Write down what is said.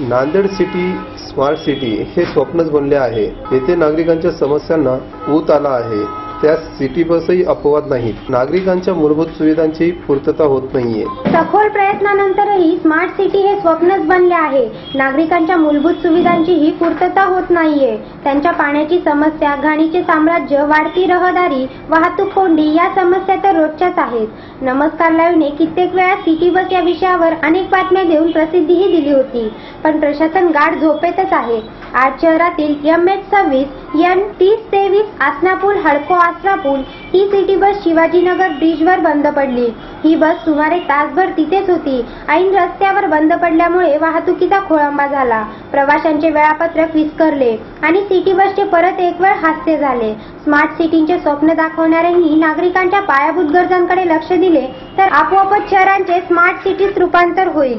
Nanded city smart city हे स्वप्नच बनले आहे. येथे नागरिकांच्या समस्यांना ऊत आला आहे. त्यास सिटी बसही अपवाद नाहीत नागरिकांच्या मूलभूत सुविधांची पूर्तता होत नाहीये. सखोल प्रयत्नानंतरही स्मार्ट सिटी हे स्वप्नच बनले आहे. नागरिकांच्या मूलभूत सुविधांचीही पूर्तता होत नाहीये. त्यांच्या पाण्याची समस्या घाणीचे साम्राज्य वाढती रहदारी वाहतूक कोंडी या समस्या तर रोजच्याच आहेत. नमस्कार लाईव्हने कित्येक वेळा सिटी बस या विषयावर अनेक बातम्या देऊन प्रसिद्धीही दिली होती. पण प्रशासन गाढ झोपेतच आहे. आज शहरातील एम एच सव्वीस एन तीस तेवीस आसनापूर हडको आसरा पूल ही सिटी बस शिवाजीनगर ब्रिजवर बंद पडली. ही बस सुमारे तासभर तिथेच होती. ऐन रस्त्यावर बंद पडल्यामुळे वाहतुकीचा खोळंबा झाला. प्रवाशांचे वेळापत्रक विस्करले आणि सिटी बसचे परत एक वेळ हास्य झाले. स्मार्ट सिटींचे स्वप्न दाखवणाऱ्यांनी नागरिकांच्या पायाभूत गरजांकडे लक्ष दिले तर आपोआपच शहरांचे स्मार्ट सिटीत रूपांतर होईल.